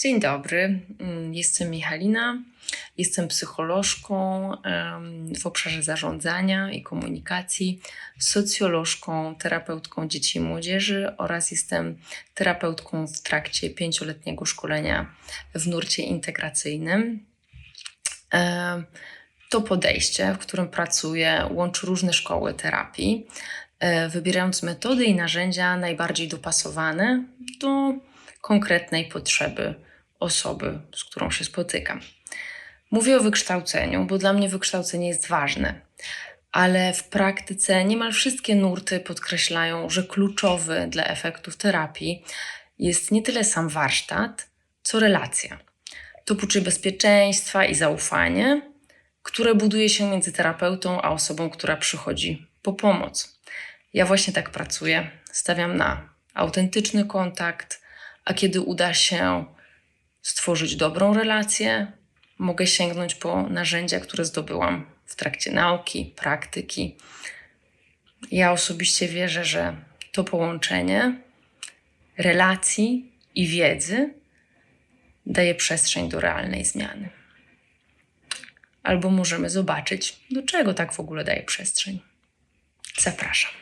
Dzień dobry, mm, jestem Michalina. Jestem psycholożką w obszarze zarządzania i komunikacji, socjolożką, terapeutką dzieci i młodzieży oraz jestem terapeutką w trakcie pięcioletniego szkolenia w nurcie integracyjnym. To podejście, w którym pracuję, łączy różne szkoły terapii, e, wybierając metody i narzędzia najbardziej dopasowane do konkretnej potrzeby osoby, z którą się spotykam. Mówię o wykształceniu, bo dla mnie wykształcenie jest ważne, ale w praktyce niemal wszystkie nurty podkreślają, że kluczowy dla efektów terapii jest nie tyle sam warsztat, co relacja. To poczucie bezpieczeństwa i zaufanie, które buduje się między terapeutą a osobą, która przychodzi po pomoc. Ja właśnie tak pracuję. Stawiam na autentyczny kontakt, a kiedy uda się stworzyć dobrą relację, mogę sięgnąć po narzędzia, które zdobyłam w trakcie nauki, praktyki. Ja osobiście wierzę, że to połączenie relacji i wiedzy daje przestrzeń do realnej zmiany. Albo możemy zobaczyć, do czego tak w ogóle daje przestrzeń. Zapraszam.